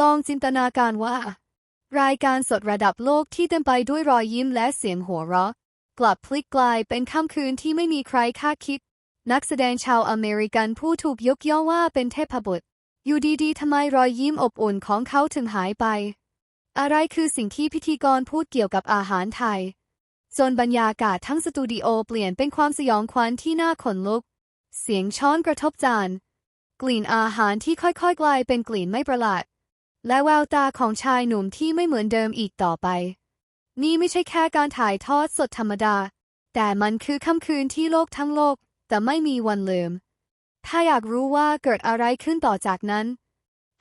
ลองจินตนาการว่า รายการสดระดับโลกที่เต็มไปด้วยรอยยิ้มและเสียงหัวเราะ กลับพลิกกลายเป็นค่ำคืนที่ไม่มีใครคาดคิด นักแสดงชาวอเมริกันผู้ถูกยกย่องว่าเป็นเทพบุตรอยู่ดีๆทำไมรอยยิ้มอบอุ่นของเขาถึงหายไป อะไรคือสิ่งที่พิธีกรพูดเกี่ยวกับอาหารไทยจนบรรยากาศทั้งสตูดิโอเปลี่ยนเป็นความสยองขวัญที่น่าขนลุก เสียงช้อนกระทบจาน กลิ่นอาหารที่ค่อยๆ กลายเป็นกลิ่นไม่ประหลาด และแววตาของชายหนุ่มที่ไม่เหมือนเดิมอีกต่อไป นี่ไม่ใช่แค่การถ่ายทอดสดธรรมดา แต่มันคือค่ำคืนที่โลกทั้งโลก แต่ไม่มีวันลืม ถ้าอยากรู้ว่าเกิดอะไรขึ้นต่อจากนั้น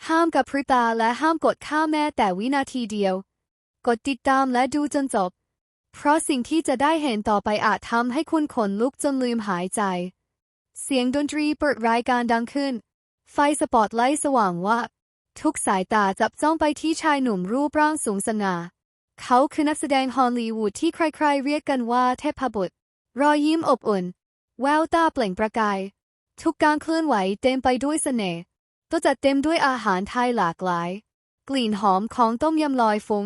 ห้ามกับพริตาและห้ามกดข้ามแม้แต่วินาทีเดียว กดติดตามและดูจนจบ เพราะสิ่งที่จะได้เห็นต่อไปอาจทำให้คุณขนลุกจนลืมหายใจ เสียงดนตรีเปิดรายการดังขึ้น ไฟสปอตไลท์สว่างว่าบ ทุกสายตาจับจ้องไปที่ชายหนุ่มรูปร่างสูงสง่า เขาคือนักแสดงฮอลลีวูดที่ใครๆ เรียกกันว่าเทพบุตร รอยยิ้มอบอุ่น แววตาเปล่งประกาย ทุกการเคลื่อนไหวเต็มไปด้วยเสน่ห์ตัวจัดเต็มด้วยอาหารไทยหลากหลาย กลิ่นหอมของต้มยำลอยฟุง้ง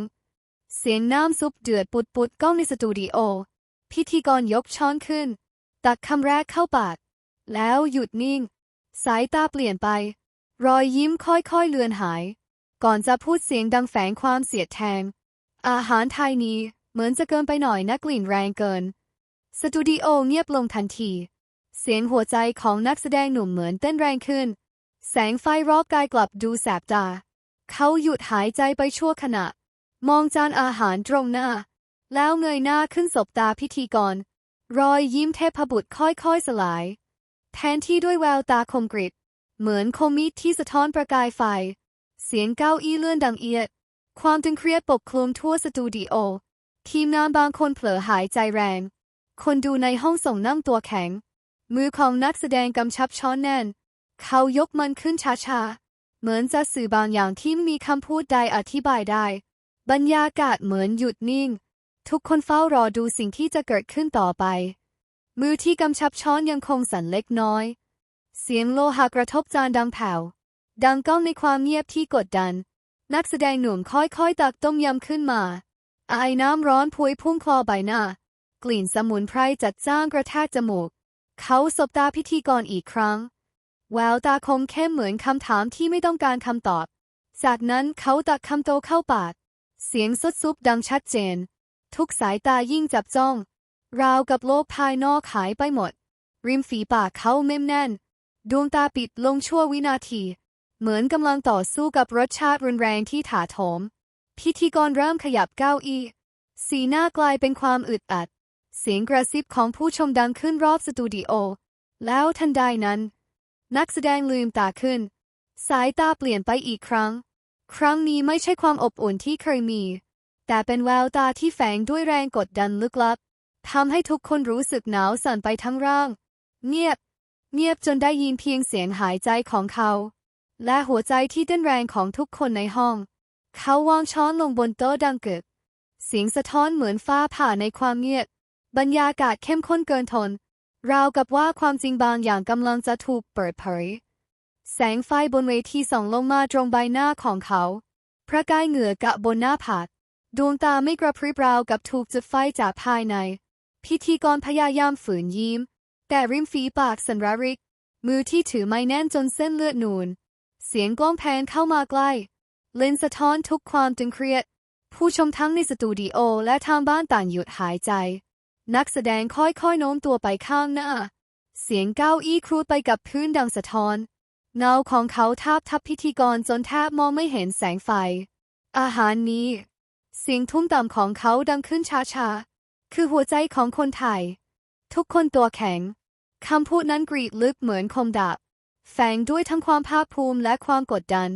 เสียงน้ำซุปเดือดปุดๆก้องในสตูดิโอ พิธีกรยกช้อนขึ้น ตักคำแรกเข้าปาก แล้วหยุดนิ่ง สายตาเปลี่ยนไป รอยยิ้มค่อยๆเลือนหาย ก่อนจะพูดเสียงดังแฝงความเสียดแทง อาหารไทยนี้เหมือนจะเกินไปหน่อยนะกลิ่นแรงเกิน สตูดิโอเงียบลงทันที เสียงหัวใจของนักแสดงหนุ่มเหมือนเต้นแรงขึ้น แสงไฟรอบกายกลับดูแสบตา เขาหยุดหายใจไปชั่วขณะ มองจานอาหารตรงหน้า แล้วเงยหน้าขึ้นสบตาพิธีกร รอยยิ้มเทพบุตรค่อยๆสลาย แทนที่ด้วยแววตาคมกริบ เหมือนคมมีดที่สะท้อนประกายไฟ เสียงเก้าอี้เลื่อนดังเอียด ความตึงเครียดปกคลุมทั่วสตูดิโอ ทีมงานบางคนเผลอหายใจแรง คนดูในห้องส่งนั่งตัวแข็ง มือของนักแสดงกำชับช้อนแน่น เขายกมันขึ้นช้าๆ เหมือนจะสื่อบางอย่างที่มีคำพูดใดอธิบายได้ บรรยากาศเหมือนหยุดนิ่ง ทุกคนเฝ้ารอดูสิ่งที่จะเกิดขึ้นต่อไป มือที่กำชับช้อนยังคงสั่นเล็กน้อย เสียงโลหะกระทบจานดังแผ่ว ดังก้องในความเงียบที่กดดัน นักแสดงหนุ่มค่อยๆ ตักต้มยำขึ้นมาไอน้ำร้อนพวยพุ่งคลอใบหน้า กลิ่นสมุนไพรจัดจ้างกระแทกจมูก เขาสบตาพิธีกรอีกครั้ง แววตาคมเข้มเหมือนคำถามที่ไม่ต้องการคำตอบ จากนั้นเขาตักคำโตเข้าปาก เสียงสดซุบดังชัดเจน ทุกสายตายิ่งจับจ้อง ราวกับโลกภายนอกหายไปหมด ริมฝีปากเขาเม้มแน่น ดวงตาปิดลงชั่ววินาที เหมือนกำลังต่อสู้กับรสชาติรุนแรงที่ถาโถม พิธีกรเริ่มขยับเก้าอี้ สีหน้ากลายเป็นความอึดอัด เสียงกระซิบของผู้ชมดังขึ้นรอบสตูดิโอ แล้วทันใดนั้น นักแสดงลืมตาขึ้น สายตาเปลี่ยนไปอีกครั้ง ครั้งนี้ไม่ใช่ความอบอุ่นที่เคยมี แต่เป็นแววตาที่แฝงด้วยแรงกดดันลึกลับทำให้ทุกคนรู้สึกหนาวสั่นไปทั้งร่าง เงียบ เงียบจนได้ยินเพียงเสียงหายใจของเขา และหัวใจที่เต้นแรงของทุกคนในห้อง เขาวางช้อนลงบนโต๊ะดังกึก เสียงสะท้อนเหมือนฟ้าผ่าในความเงียบ บรรยากาศเข้มข้นเกินทน ราวกับว่าความจริงบางอย่างกำลังจะถูกเปิดเผย แสงไฟบนเวทีส่องลงมาตรงใบหน้าของเขา พระกายเหงื่อกะบนหน้าผากดวงตาไม่กระพริบราวกับถูกจุดไฟจากภายใน พิธีกรพยายามฝืนยิ้ม แต่ริมฝีปากสันระริก มือที่ถือไม้แน่นจนเส้นเลือดนูน เสียงกล้องแพนเข้ามาใกล้ เลนส์สะท้อนทุกความตึงเครียด ผู้ชมทั้งในสตูดิโอและทางบ้านต่างหยุดหายใจ นักแสดงค่อยๆโน้มตัวไปข้างหน้า เสียงเก้าอี้ครูดไปกับพื้นดังสะท้อน เงาของเขาทาบทับพิธีกรจนแทบมองไม่เห็นแสงไฟ อาหารนี้ เสียงทุ่มต่ำของเขาดังขึ้นช้าๆ คือหัวใจของคนไทย ทุกคนตัวแข็ง คำพูดนั้นกรีดลึกเหมือนคมดาบ แฝงด้วยทั้งความภาคภูมิและความกดดัน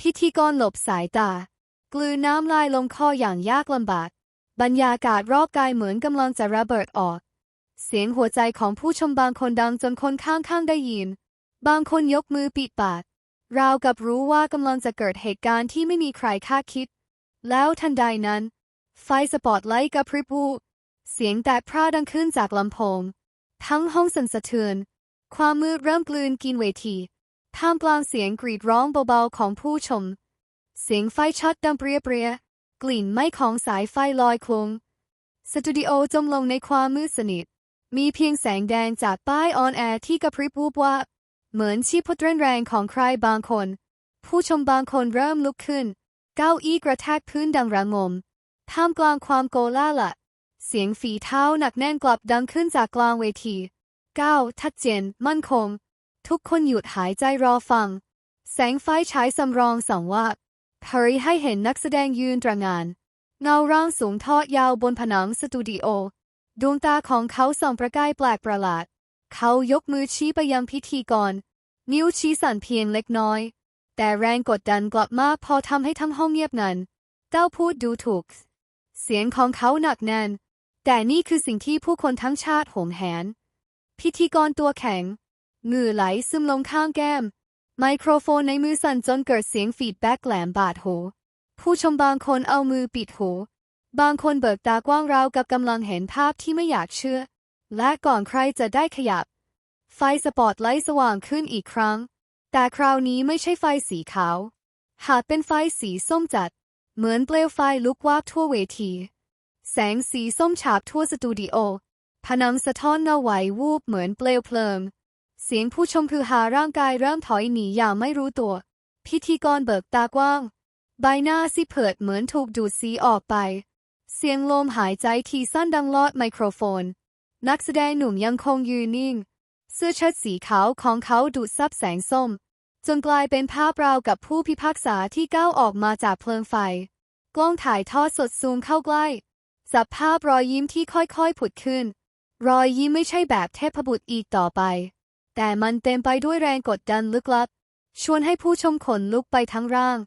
พิธีกรหลบสายตา กลืนน้ำลายลงคออย่างยากลำบาก บรรยากาศรอบกายเหมือนกำลังจะระเบิดออก เสียงหัวใจของผู้ชมบางคนดังจนคนข้างๆได้ยิน บางคนยกมือปิดปาก ราวกับรู้ว่ากำลังจะเกิดเหตุการณ์ที่ไม่มีใครคาดคิด แล้วทันใดนั้น ไฟสปอตไลท์กระพริบวูเสียงแตกพร่าดังขึ้นจากลำโพง ทั้งห้องสั่นสะเทือน ความมืดเริ่มกลืนกินเวที ท่ามกลางเสียงกรีดร้องเบาๆของผู้ชม เสียงไฟช็อตดังเปรียเปรียกลิ่นไหม้ของสายไฟลอยคลุ้งสตูดิโอจมลงในความมืดสนิท มีเพียงแสงแดงจากป้ายออนแอร์ที่กระพริบวูบวาบเหมือนชีพจรแรงของใครบางคน ผู้ชมบางคนเริ่มลุกขึ้น เก้าอี้กระแทกพื้นดังระงม ท่ามกลางความโกลาหละ เสียงฝีเท้าหนักแน่นกลับดังขึ้นจากกลางเวทีก้าวทัดเจน มั่นคง ทุกคนหยุดหายใจรอฟัง แสงไฟฉายสำรองสังวาบเผยให้เห็นนักแสดงยืนตระงาน เงาร่างสูงทอดยาวบนผนังสตูดิโอ ดวงตาของเขาส่องประกายแปลกประหลาด เขายกมือชี้ไปยังพิธีกร นิ้วชี้สั่นเพียงเล็กน้อย แต่แรงกดดันกลับมากพอทำให้ทั้งห้องเงียบงันเจ้าพูดดูถูก เสียงของเขาหนักแน่น แต่นี่คือสิ่งที่ผู้คนทั้งชาติโหมแหน พิธีกรตัวแข็งเหงื่อไหลซึมลงข้างแก้ม ไมโครโฟนในมือสั่นจนเกิดเสียงฟีดแบ็กแหลมบาดหู ผู้ชมบางคนเอามือปิดหู บางคนเบิกตากว้างราวกับกำลังเห็นภาพที่ไม่อยากเชื่อ และก่อนใครจะได้ขยับ ไฟสปอตไลท์สว่างขึ้นอีกครั้ง แต่คราวนี้ไม่ใช่ไฟสีขาว หากเป็นไฟสีส้มจัด เหมือนเปลวไฟลุกวาบทั่วเวที แสงสีส้มฉาบทั่วสตูดิโอ ผนังสะท้อนเงาไหววูบเหมือนเปลวเพลิง เสียงผู้ชมคือหาร่างกายเริ่มถอยหนีอย่างไม่รู้ตัว พิธีกรเบิกตากว้าง ใบหน้าซีเผิดเหมือนถูกดูดสีออกไป เสียงลมหายใจที่สั้นดังลอดไมโครโฟน นักแสดงหนุ่มยังคงยืนนิ่ง เสื้อเชิ้ตสีขาวของเขาดูดซับแสงส้ม จนกลายเป็นภาพราวกับผู้พิพากษาที่ก้าวออกมาจากเพลิงไฟ กล้องถ่ายทอดสดซูมเข้าใกล้ จับภาพรอยยิ้มที่ค่อยๆผุดขึ้น รอยยิ้มไม่ใช่แบบเทพบุตรอีกต่อไป แต่มันเต็มไปด้วยแรงกดดันลึกลับ ชวนให้ผู้ชมขนลุกไปทั้งร่าง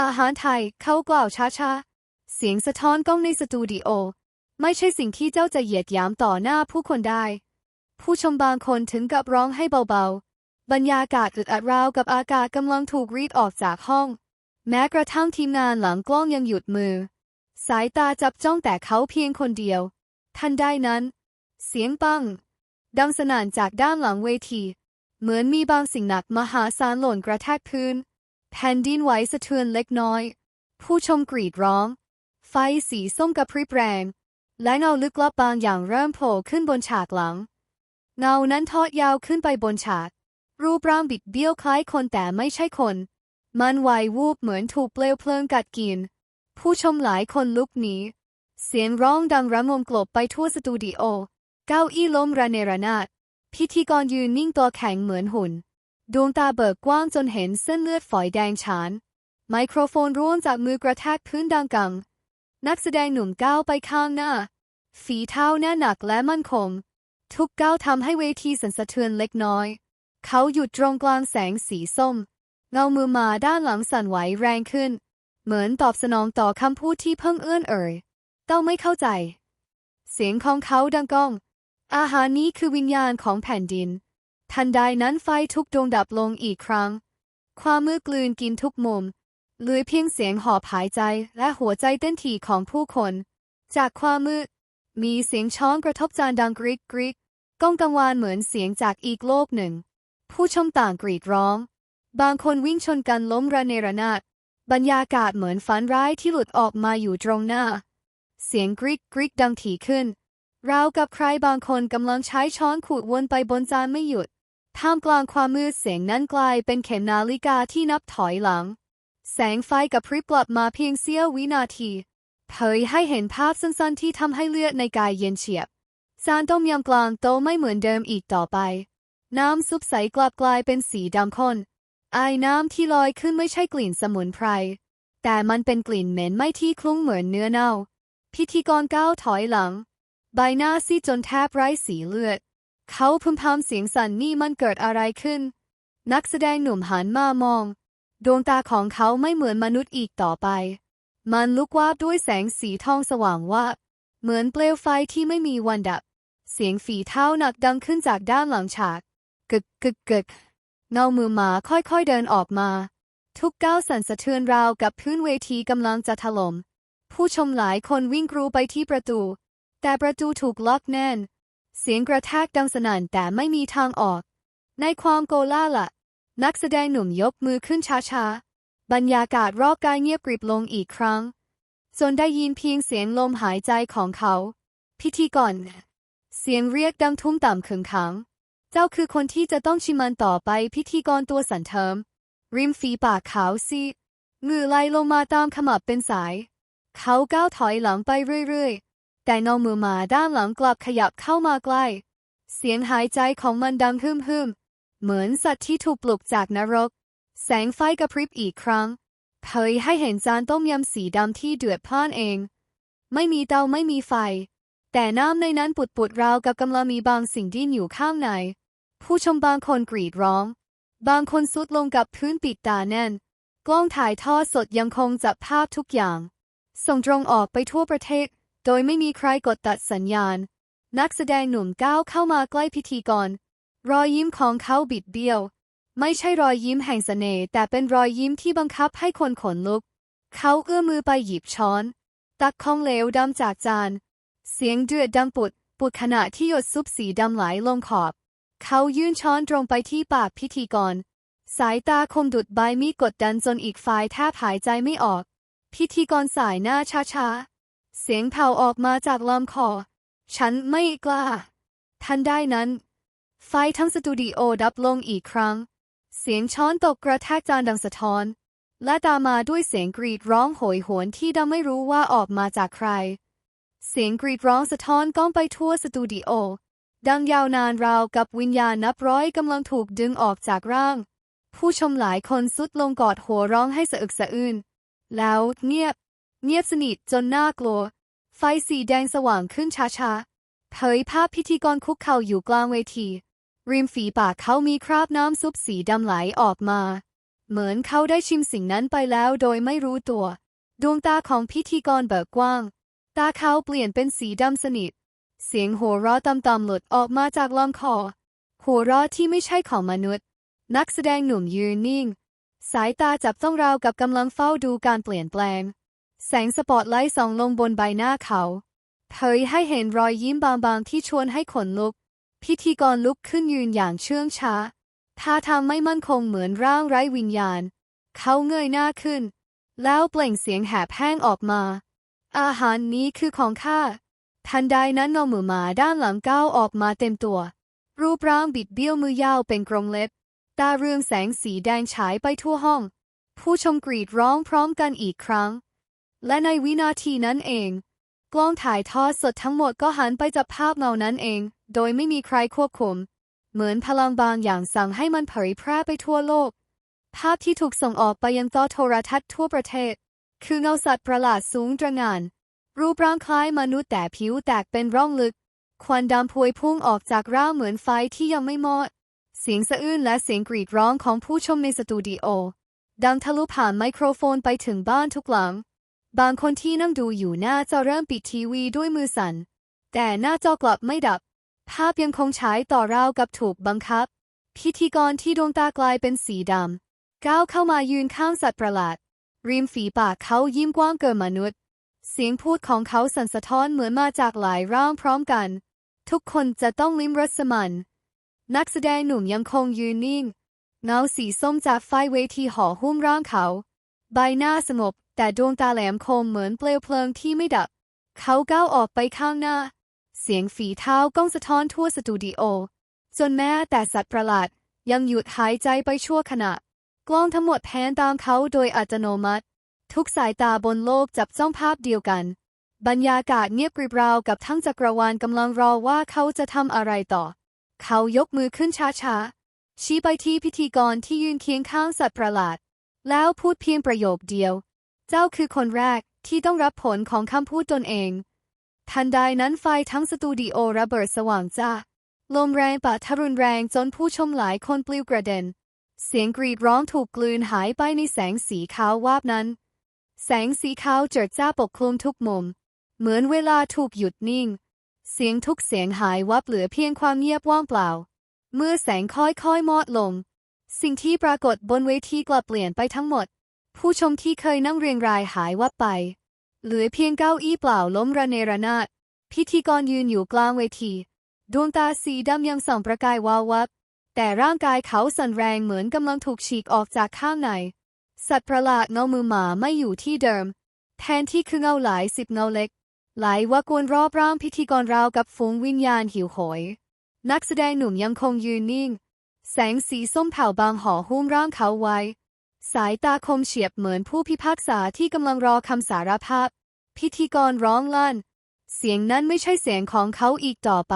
อาหารไทยเขากล่าวช้าๆ เสียงสะท้อนกล้องในสตูดิโอ ไม่ใช่สิ่งที่เจ้าจะเหยียดหยามต่อหน้าผู้คนได้ ผู้ชมบางคนถึงกับร้องให้เบาๆ บรรยากาศอึดอัดราวกับอากาศกำลังถูกรีดออกจากห้อง แม้กระทั่งทีมงานหลังกล้องยังหยุดมือ สายตาจับจ้องแต่เขาเพียงคนเดียว ทันใดนั้น เสียงปัง ดังสนั่นจากด้านหลังเวที เหมือนมีบางสิ่งหนักมหาศาลหล่นกระแทกพื้น แผ่นดินไหวสะเทือนเล็กน้อย ผู้ชมกรีดร้อง ไฟสีส้มกระพริบแรง และเงาลึกลับบางอย่างเริ่มโผล่ขึ้นบนฉากหลัง เงานั้นทอดยาวขึ้นไปบนฉาก รูปร่างบิดเบี้ยวคล้ายคนแต่ไม่ใช่คน มันไหววูบเหมือนถูกเปลวเพลิงกัดกิน ผู้ชมหลายคนลุกหนี เสียงร้องดังระงมกลบไปทั่วสตูดิโอ เก้าอี้ล้มระเนระนาด พิธีกรยืนนิ่งตัวแข็งเหมือนหุ่น ดวงตาเบิกกว้างจนเห็นเส้นเลือดฝอยแดงฉาน ไมโครโฟนร่วงจากมือกระแทกพื้นดังกัง นักแสดงหนุ่มก้าวไปข้างหน้า ฝีเท้าแน่หนักและมั่นคง ทุกก้าวทำให้เวทีสั่นสะเทือนเล็กน้อย เขาหยุดตรงกลางแสงสีส้ม เงามือมาด้านหลังสั่นไหวแรงขึ้น เหมือนตอบสนองต่อคำพูดที่เพิ่งเอื้อนเอ่ย เต้าไม่เข้าใจ เสียงของเขาดังก้อง อาหารนี้คือวิญญาณของแผ่นดิน ทันใดนั้นไฟทุกดวงดับลงอีกครั้ง ความมืดกลืนกินทุกมุมเหลือเพียงเสียงหอบหายใจและหัวใจเต้นถี่ของผู้คน จากความมืด มีเสียงช้อนกระทบจานดังกริกกริกก้องกังวานเหมือนเสียงจากอีกโลกหนึ่ง ผู้ชมต่างกรีดร้อง บางคนวิ่งชนกันล้มระเนระนาด บรรยากาศเหมือนฝันร้ายที่หลุดออกมาอยู่ตรงหน้า เสียงกริกกริกดังถี่ขึ้น ราวกับใครบางคนกำลังใช้ช้อนขูดวนไปบนจานไม่หยุด ท่ามกลางความมืดเสียงนั้นกลายเป็นเข็มนาฬิกาที่นับถอยหลัง แสงไฟกับพริบกลับมาเพียงเสี้ยววินาทีเผยให้เห็นภาพสั้นๆที่ทำให้เลือดในกายเย็นเฉียบจานต้มยำกลางโตไม่เหมือนเดิมอีกต่อไป น้ำซุปใสกลับกลายเป็นสีดำข้น อายน้ำที่ลอยขึ้นไม่ใช่กลิ่นสมุนไพร แต่มันเป็นกลิ่นเหม็นไม้ที่คลุ้งเหมือนเนื้อเน่า พิธีกรก้าวถอยหลัง ใบหน้าซีดจนแทบไร้สีเลือด เขาพึมพำเสียงสั่นนี่มันเกิดอะไรขึ้น นักแสดงหนุ่มหันมามอง ดวงตาของเขาไม่เหมือนมนุษย์อีกต่อไป มันลุกวาบด้วยแสงสีทองสว่างวาบเหมือนเปลวไฟที่ไม่มีวันดับ เสียงฝีเท้าหนักดังขึ้นจากด้านหลังฉาก กึกกึกกึก เงามือหมาค่อยๆเดินออกมา ทุกก้าวสั่นสะเทือนราวกับพื้นเวทีกำลังจะถล่มผู้ชมหลายคนวิ่งกรูไปที่ประตู แต่ประตูถูกล็อกแน่น เสียงกระแทกดังสนั่นแต่ไม่มีทางออก ในความโกลาหละ นักแสดงหนุ่มยกมือขึ้นช้าๆ บรรยากาศรอบกายเงียบกริบลงอีกครั้งจนได้ยินเพียงเสียงลมหายใจของเขา พิธีกรเสียงเรียกดังทุ่มต่ำขึงขัง เจ้าคือคนที่จะต้องชิมันต่อไปพิธีกรตัวสันเทิม ริมฝีปากขาวซีดเหงื่อไหลลงมาตามขมับเป็นสาย เขาก้าวถอยหลังไปเรื่อยๆ แต่นองมือหมาด้านหลังกลับขยับเข้ามาใกล้ เสียงหายใจของมันดังฮึมฮึมเหมือนสัตว์ที่ถูกปลุกจากนรก แสงไฟกระพริบอีกครั้งเผยให้เห็นจานต้มยำสีดำที่เดือดพ่านเอง ไม่มีเตาไม่มีไฟ แต่น้ำในนั้นปุดปุดๆราวกับกำลังมีบางสิ่งดิ้นอยู่ข้างใน ผู้ชมบางคนกรีดร้อง บางคนสุดลงกับพื้นปิดตาแน่น กล้องถ่ายทอดสดยังคงจับภาพทุกอย่าง ส่งตรงออกไปทั่วประเทศ โดยไม่มีใครกดตัดสัญญาณ นักแสดงหนุ่มก้าวเข้ามาใกล้พิธีกร รอยยิ้มของเขาบิดเบี้ยว ไม่ใช่รอยยิ้มแห่งเสน่ห์แต่เป็นรอยยิ้มที่บังคับให้คนขนลุก เขาเอื้อมมือไปหยิบช้อน ตักของเหลวดำจากจาน เสียงเดือดดังปุด ปุดขณะที่หยดซุปสีดำไหลลงขอบ เขายื่นช้อนตรงไปที่ปากพิธีกร สายตาคมดุดใบมีดกดดันจนอีกฝ่ายแทบหายใจไม่ออก พิธีกรสายหน้าช้าๆ เสียงเผาออกมาจากลำคอ ฉันไม่กล้า ทันได้นั้น ไฟทั้งสตูดิโอดับลงอีกครั้ง เสียงช้อนตกกระแทกจานดังสะท้อน และตามมาด้วยเสียงกรีดร้องโหยหวนที่ดังไม่รู้ว่าออกมาจากใคร เสียงกรีดร้องสะท้อนก้องไปทั่วสตูดิโอ ดังยาวนานราวกับวิญญาณนับร้อยกำลังถูกดึงออกจากร่าง ผู้ชมหลายคนสุดลงกอดหัวร้องให้สะอึกสะอื้นแล้วเงียบ เงียบสนิทจนน่ากลัว ไฟสีแดงสว่างขึ้นช้าๆเผยภาพพิธีกรคุกเข่าอยู่กลางเวที ริมฝีปากเขามีคราบน้ำซุปสีดำไหลออกมา เหมือนเขาได้ชิมสิ่งนั้นไปแล้วโดยไม่รู้ตัว ดวงตาของพิธีกรเบิกกว้าง ตาเขาเปลี่ยนเป็นสีดำสนิท เสียงหัวเราะต่ำๆหลุดออกมาจากลำคอ หัวเราะที่ไม่ใช่ของมนุษย์ นักแสดงหนุ่มยืนนิ่ง สายตาจับต้องราวกับกำลังเฝ้าดูการเปลี่ยนแปลง แสงสปอตไลท์ส่องลงบนใบหน้าเขาเผยให้เห็นรอยยิ้มบางๆที่ชวนให้ขนลุก พิธีกรลุกขึ้นยืนอย่างเชื่องช้าท่าทางไม่มั่นคงเหมือนร่างไร้วิญญาณ เขาเงยหน้าขึ้น แล้วเปล่งเสียงแหบแห้งออกมา อาหารนี้คือของข้า ทันใดนั้นนมมือหมาด้านหลังก้าวออกมาเต็มตัว รูปร่างบิดเบี้ยวมือยาวเป็นกรงเล็บ ตาเรืองแสงสีแดงฉายไปทั่วห้อง ผู้ชมกรีดร้องพร้อมกันอีกครั้ง และในวินาทีนั้นเอง กล้องถ่ายทอดสดทั้งหมดก็หันไปจับภาพเงานั้นเอง โดยไม่มีใครควบคุม เหมือนพลังบางอย่างสั่งให้มันเผยแพร่ไปทั่วโลก ภาพที่ถูกส่งออกไปยังจอโทรทัศน์ทั่วประเทศ คือเงาสัตว์ประหลาดสูงตระหง่าน รูปร่างคล้ายมนุษย์แต่ผิวแตกเป็นร่องลึก ควันดำพวยพุ่งออกจากร่างเหมือนไฟที่ยังไม่มอด เสียงสะอื้นและเสียงกรีดร้องของผู้ชมในสตูดิโอ ดังทะลุผ่านไมโครโฟนไปถึงบ้านทุกหลัง บางคนที่นั่งดูอยู่หน้าจอเริ่มปิดทีวีด้วยมือสั่น แต่หน้าจอกลับไม่ดับ ภาพยังคงฉายต่อราวกับถูกบังคับ พิธีกรที่ดวงตากลายเป็นสีดำก้าวเข้ามายืนข้างสัตว์ประหลาด ริมฝีปากเขายิ้มกว้างเกินมนุษย์ เสียงพูดของเขาสั่นสะท้อนเหมือนมาจากหลายร่างพร้อมกัน ทุกคนจะต้องลิ้มรสมัน นักแสดงหนุ่มยังคงยืนนิ่ง เงาสีส้มจากไฟเวทีห่อหุ้มร่างเขา ใบหน้าสงบแต่ดวงตาแหลมคมเหมือนเปลวเพลิงที่ไม่ดับ เขาก้าวออกไปข้างหน้า เสียงฝีเท้าก้องสะท้อนทั่วสตูดิโอ จนแม้แต่สัตว์ประหลาดยังหยุดหายใจไปชั่วขณะ กล้องทั้งหมดแพนตามเขาโดยอัตโนมัติ ทุกสายตาบนโลกจับจ้องภาพเดียวกัน บรรยากาศเงียบกริบราวกับทั้งจักรวาลกำลังรอว่าเขาจะทำอะไรต่อ เขายกมือขึ้นช้าๆ ชี้ไปที่พิธีกรที่ยืนเคียงข้างสัตว์ประหลาด แล้วพูดเพียงประโยคเดียว เจ้าคือคนแรกที่ต้องรับผลของคำพูดตนเอง ทันใดนั้นไฟทั้งสตูดิโอระเบิดสว่างจ้า ลมแรงปะทะรุนแรงจนผู้ชมหลายคนปลิวกระเด็น เสียงกรีดร้องถูกกลืนหายไปในแสงสีขาววาบนั้น แสงสีขาวเจิดจ้าปกคลุมทุกมุม เหมือนเวลาถูกหยุดนิ่ง เสียงทุกเสียงหายวับเหลือเพียงความเงียบว่างเปล่า เมื่อแสงค่อยๆมอดลง สิ่งที่ปรากฏบนเวทีกลับเปลี่ยนไปทั้งหมด ผู้ชมที่เคยนั่งเรียงรายหายวับไป เหลือเพียงเก้าอี้เปล่าล้มระเนระนาดพิธีกรยืนอยู่กลางเวที ดวงตาสีดำยังส่องประกายวาววับ แต่ร่างกายเขาสั่นแรงเหมือนกำลังถูกฉีกออกจากข้างใน สัตว์ประหลาดเงามือหมาไม่อยู่ที่เดิม แทนที่คือเงาหลายสิบเงาเล็กไหลว่ากวนรอบร่างพิธีกรราวกับฝูงวิญญาณหิวโหย นักแสดงหนุ่มยังคงยืนนิ่ง แสงสีส้มเผาบางห่อหุ้มร่างเขาไว้ สายตาคมเฉียบเหมือนผู้พิพากษาที่กำลังรอคำสารภาพ พิธีกรร้องลั่น เสียงนั้นไม่ใช่เสียงของเขาอีกต่อไป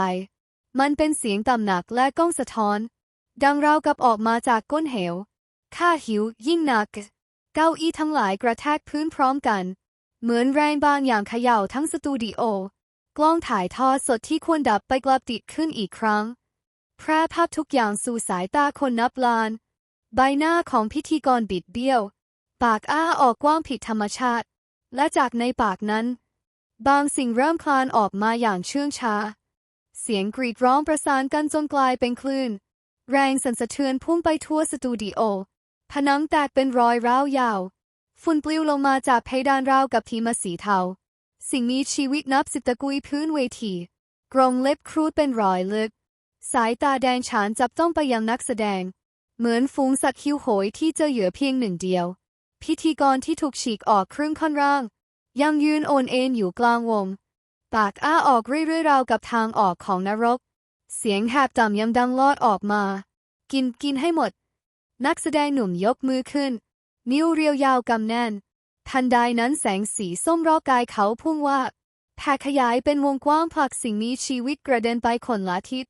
มันเป็นเสียงต่ำหนักและก้องสะท้อน ดังราวกับออกมาจากก้นเหวข้าหิวยิ่งหนัก เก้าอี้ทั้งหลายกระแทกพื้นพร้อมกัน เหมือนแรงบางอย่างเขย่าทั้งสตูดิโอ กล้องถ่ายทอดสดที่ควรดับไปกลับติดขึ้นอีกครั้ง แพร่ภาพทุกอย่างสู่สายตาคนนับล้าน ใบหน้าของพิธีกรบิดเบี้ยว ปากอ้าออกกว้างผิดธรรมชาติ และจากในปากนั้น บางสิ่งเริ่มคลานออกมาอย่างเชื่องช้า เสียงกรีดร้องประสานกันจนกลายเป็นคลื่น แรงสั่นสะเทือนพุ่งไปทั่วสตูดิโอ ผนังแตกเป็นรอยร้าวยาว ฝุ่นปลิวลงมาจากเพดานราวกับทีมาสีเทา สิ่งมีชีวิตนับสิบตะกุยพื้นเวที กรงเล็บครูดเป็นรอยลึก สายตาแดงฉานจับจ้องไปยังนักแสดง เหมือนฝูงสัตว์หิวโหยที่เจอเหยื่อเพียงหนึ่งเดียว พิธีกรที่ถูกฉีกออกครึ่งค่อนร่าง ยังยืนโอนเอ็นอยู่กลางวง ปากอ้าออกเรื่อยๆราวกับทางออกของนรก เสียงแหบต่ำยังดังลอดออกมา กินกินให้หมด นักแสดงหนุ่มยกมือขึ้น นิ้วเรียวยาวกำแน่น ทันใดนั้นแสงสีส้มรอบกายเขาพุ่งว่าแผ่ขยายเป็นวงกว้างผลักสิ่งมีชีวิตกระเด็นไปคนละทิศ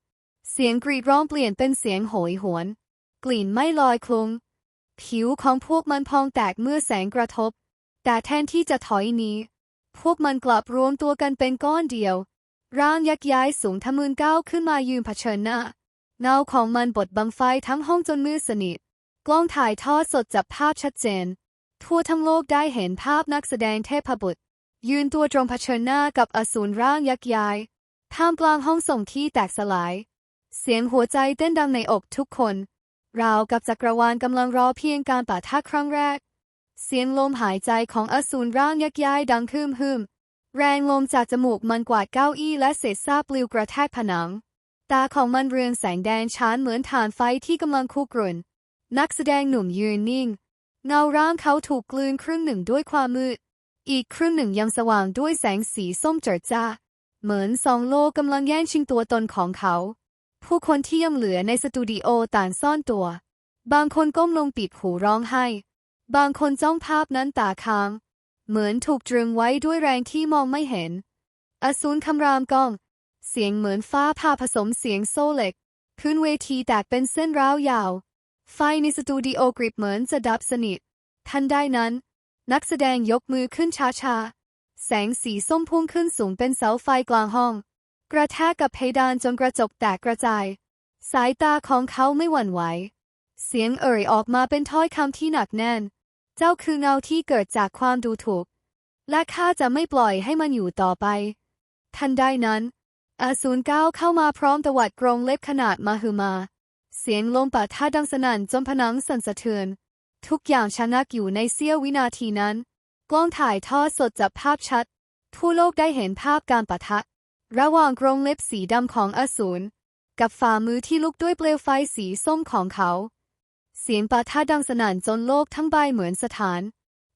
เสียงกรีดร้องเปลี่ยนเป็นเสียงโหยหวน กลิ่นไม่ลอยคลุง ผิวของพวกมันพองแตกเมื่อแสงกระทบ แต่แทนที่จะถอยหนีพวกมันกลับรวมตัวกันเป็นก้อนเดียว ร่างยักย้ายสูงทะมึนก้าวขึ้นมายืนเผชิญหน้า เงาของมันบดบังไฟทั้งห้องจนมืดสนิท กล้องถ่ายทอดสดจับภาพชัดเจน ทั่วทั้งโลกได้เห็นภาพนักแสดงเทพบุตร ยืนตัวตรงเผชิญหน้ากับอสูรร่างยักษ์ย้ายท่ามกลางห้องส่งที่แตกสลาย เสียงหัวใจเต้นดังในอกทุกคน ราวกับจักรวาลกำลังรอเพียงการปะทะครั้งแรก เสียงลมหายใจของอสูรร่างยักษ์ย้ายดังฮึมฮึมแรงลมจากจมูกมันกวาดเก้าอี้และเศษซากปลิวกระแทกผนัง ตาของมันเรืองแสงแดงฉานเหมือนฐานไฟที่กำลังคุกรุ่น นักแสดงหนุ่มยืนนิ่ง เงาร่างเขาถูกกลืนครึ่งหนึ่งด้วยความมืด อีกครึ่งหนึ่งยังสว่างด้วยแสงสีส้มเจิดจ้า เหมือนสองโลกกำลังแย่งชิงตัวตนของเขา ผู้คนที่ยังเหลือในสตูดิโอต่างซ่อนตัว บางคนก้มลงปิดหูร้องไห้ บางคนจ้องภาพนั้นตาค้าง เหมือนถูกตรึงไว้ด้วยแรงที่มองไม่เห็น อสูรคำรามก้อง เสียงเหมือนฟ้าผ่าผสมเสียงโซเล็กพื้นเวทีแตกเป็นเส้นร้าวยาว ไฟในสตูดิโอกริบเหมือนจะดับสนิท ทันใดนั้น นักแสดงยกมือขึ้นช้าๆ แสงสีส้มพุ่งขึ้นสูงเป็นเสาไฟกลางห้อง กระแทกกับเพดานจนกระจกแตกกระจาย สายตาของเขาไม่หวั่นไหว เสียงเอ่ยออกมาเป็นถ้อยคำที่หนักแน่น เจ้าคือเงาที่เกิดจากความดูถูก และข้าจะไม่ปล่อยให้มันอยู่ต่อไป ทันใดนั้นอาสูรก้าวเข้ามาพร้อมตวัดกรงเล็บขนาดมาฮือมา เสียงลมปะทะดังสนั่นจนผนังสั่นสะเทือน ทุกอย่างชะงักอยู่ในเสี้ยววินาทีนั้น กล้องถ่ายทอดสดจับภาพชัด ทั่วโลกได้เห็นภาพการปะทะ ระหว่างกรงเล็บสีดำของอสูรกับฝ่ามือที่ลุกด้วยเปลวไฟสีส้มของเขา เสียงปะทะดังสนั่นจนโลกทั้งใบเหมือนสถาน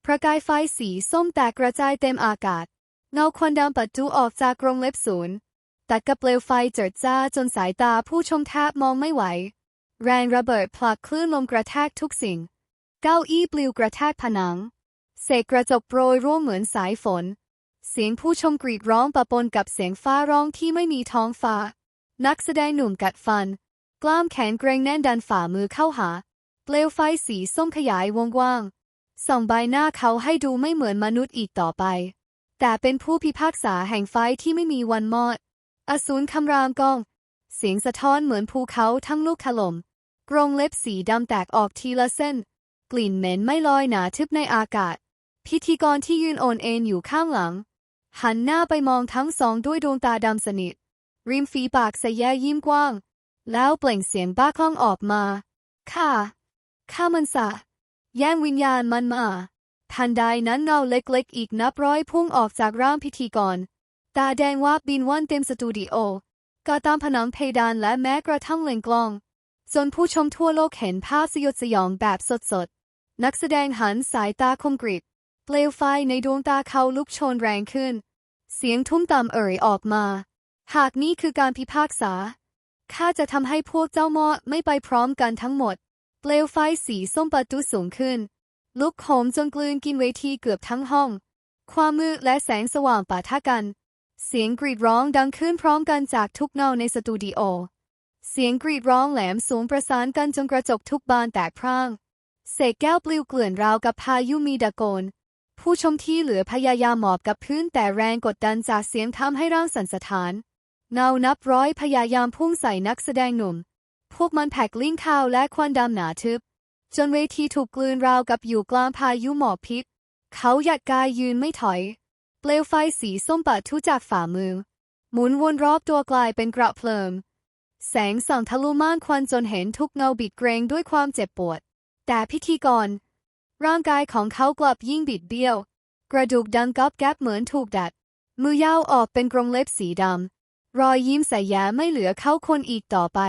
ประกายไฟสีส้มแตกกระจายเต็มอากาศ เงาควันดำปัดจุออกจากกรงเล็บศูนย์ตัดกับเปลวไฟเจิดจ้าจนสายตาผู้ชมแทบมองไม่ไหว แรงระเบิดผลักคลื่นลมกระแทกทุกสิ่ง เก้าอี้ปลิวกระแทกผนัง เศษกระจกโปรยร่วงเหมือนสายฝน เสียงผู้ชมกรีดร้องปะปนกับเสียงฟ้าร้องที่ไม่มีท้องฟ้า นักแสดงหนุ่มกัดฟัน กล้ามแขนเกรงแน่นดันฝ่ามือเข้าหา เปลวไฟสีส้มขยายวงกว้าง ส่องใบหน้าเขาให้ดูไม่เหมือนมนุษย์อีกต่อไป แต่เป็นผู้พิพากษาแห่งไฟที่ไม่มีวันมอด อสูรคำรามก้อง เสียงสะท้อนเหมือนภูเขาทั้งลูกถล่ม กรงเล็บสีดำแตกออกทีละเส้น กลิ่นเหม็นไม่ลอยหนาทึบในอากาศ พิธีกรที่ยืนโอนเอ็นอยู่ข้างหลัง หันหน้าไปมองทั้งสองด้วยดวงตาดำสนิท ริมฝีปากใสแย่ยิ้มกว้าง แล้วเปล่งเสียงบ้าคลั่งออกมา ข้า ข้ามันสะ แย่งวิญญาณมันมา ทันใดนั้นเงาเล็กๆ อีกนับร้อยพุ่งออกจากร่างพิธีกร ตาแดงวาบบินว่อนเต็มสตูดิโอก็ตามผนังเพดานและแม้กระทั่งเลนกล้อง จนผู้ชมทั่วโลกเห็นภาพสยดสยองแบบสดๆ นักแสดงหันสายตาคมกริบ เปลวไฟในดวงตาเขาลุกโชนแรงขึ้น เสียงทุ้มต่ำเอ่ยออกมา หากนี่คือการพิพากษา ข้าจะทำให้พวกเจ้ามอไม่ไปพร้อมกันทั้งหมด เปลวไฟสีส้มประตุสูงขึ้น ลุกโหมจนกลืนกินเวทีเกือบทั้งห้อง ความมืดและแสงสว่างปะทะกัน เสียงกรีดร้องดังขึ้นพร้อมกันจากทุกเงาในสตูดิโอ เสียงกรีดร้องแหลมสูงประสานกันจนกระจกทุกบานแตกพร่าง เศษแก้วปลิวเกลื่อนราวกับพายุมีดะโกน ผู้ชมที่เหลือพยายามหมอบกับพื้นแต่แรงกดดันจากเสียงทำให้ร่างสั่นสะท้าน เงานับร้อยพยายามพุ่งใส่นักแสดงหนุ่ม พวกมันแผกลิ้งข้าวและควันดำหนาทึบ จนเวทีถูกกลืนราวกับอยู่กลางพายุหมอกพิษ เขาหยัดกายยืนไม่ถอย เปลวไฟสีส้มปะทุจากฝ่ามือ หมุนวนรอบตัวกลายเป็นกระเพลิง แสงส่องทะลุม่านควันจนเห็นทุกเงาบิดเกรงด้วยความเจ็บปวด แต่พิธีกร ร่างกายของเขากลับยิ่งบิดเบี้ยว กระดูกดังกับแก๊บเหมือนถูกดัด มือยาวออกเป็นกรงเล็บสีดำ รอยยิ้มใส่แย้มไม่เหลือเขาคนอีกต่อไป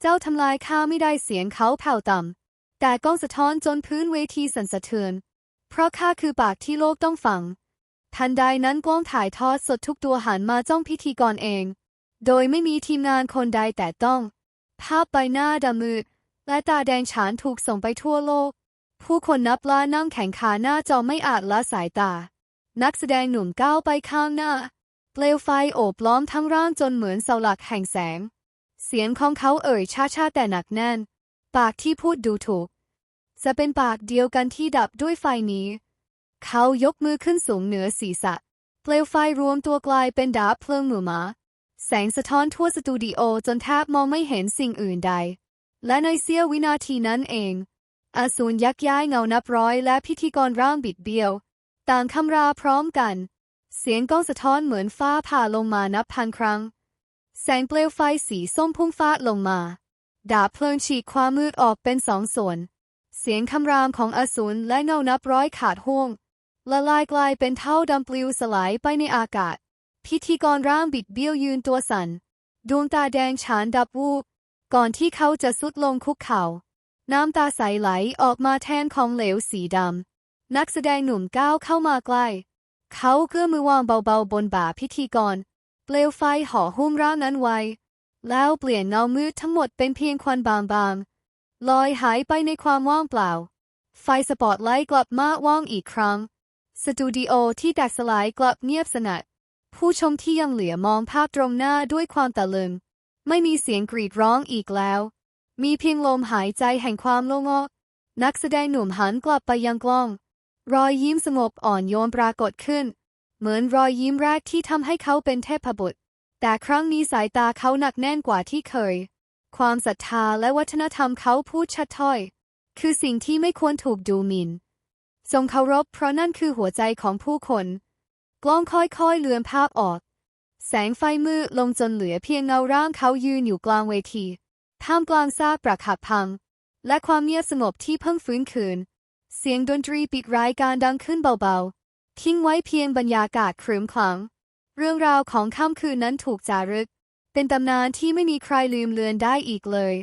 เจ้าทำลายข้าไม่ได้เสียงเขาแผ่วต่ำ แต่กล้องสะท้อนจนพื้นเวทีสั่นสะเทือน เพราะข้าคือปากที่โลกต้องฟังทันใดนั้นกล้องถ่ายทอดสดทุกตัวหันมาจ้องพิธีกรเอง โดยไม่มีทีมงานคนใดแต่ต้อง ภาพใบหน้าดำมืดและตาแดงฉานถูกส่งไปทั่วโลก ผู้คนนับล้านนั่งแข่งขาหน้าจอไม่อาจละสายตา นักแสดงหนุ่มก้าวไปข้างหน้า เปลวไฟโอบล้อมทั้งร่างจนเหมือนเสาหลักแห่งแสง เสียงของเขาเอ่ยช้าๆแต่หนักแน่น ปากที่พูดดูถูก จะเป็นปากเดียวกันที่ดับด้วยไฟนี้ เขายกมือขึ้นสูงเหนือศีรษะ เปลวไฟรวมตัวกลายเป็นดาบเพลิงหมู่หมา แสงสะท้อนทั่วสตูดิโอจนแทบมองไม่เห็นสิ่งอื่นใด และในเสี้ยววินาทีนั้นเองอสูรยักย้ายเงานับร้อยและพิธีกรร่างบิดเบี้ยว ต่างคำราพร้อมกัน เสียงก้องสะท้อนเหมือนฟ้าผ่าลงมานับพันครั้ง แสงเปลวไฟสีส้มพุ่งฟาดลงมา ดาบเพลิงฉีกความมืดออกเป็นสองส่วน เสียงคำรามของอสูรและเงานับร้อยขาดห่วงละลายกลายเป็นเท่าดำปลิวสลายไปในอากาศ พิธีกรร่างบิดเบี้ยวยืนตัวสัน่น ดวงตาแดงฉานดับวูบ ก่อนที่เขาจะสุดลงคุกเข่า น้ำตาใสไหลออกมาแทนของเหลวสีดำ นักแสดงหนุ่มก้าวเข้ามาใกล้ เขาเกื้อมือวางเบาๆบนบ่าพิธีกร เปลวไฟห่อหุ้มร่างนั้นไว้ แล้วเปลี่ยนเงามืดทั้งหมดเป็นเพียงควันบางๆ ลอยหายไปในความว่างเปล่า ไฟสปอตไลท์กลับมาว่างอีกครั้ง สตูดิโอที่แตกสลายกลับเงียบสนัด ผู้ชมที่ยังเหลือมองภาพตรงหน้าด้วยความตะลึง ไม่มีเสียงกรีดร้องอีกแล้ว มีเพียงลมหายใจแห่งความโล่งอก นักแสดงหนุ่มหันกลับไปยังกล้อง รอยยิ้มสงบอ่อนโยนปรากฏขึ้น เหมือนรอยยิ้มแรกที่ทำให้เขาเป็นเทพบุตร แต่ครั้งนี้สายตาเขาหนักแน่นกว่าที่เคย ความศรัทธาและวัฒนธรรมเขาพูดชัดถ้อย คือสิ่งที่ไม่ควรถูกดูหมิ่นทรงเคารพเพราะนั่นคือหัวใจของผู้คน กล้องค่อยๆ เลือนภาพออก แสงไฟมืดลงจนเหลือเพียงเงาร่างเขายืนอยู่กลางเวที ท่ามกลางซากปรักหักพัง และความเงียบสงบที่เพิ่งฟื้นคืน เสียงดนตรีปิดรายการดังขึ้นเบาๆ ทิ้งไว้เพียงบรรยากาศครึ้มคลัง เรื่องราวของค่ำคืนนั้นถูกจารึก เป็นตำนานที่ไม่มีใครลืมเลือนได้อีกเลย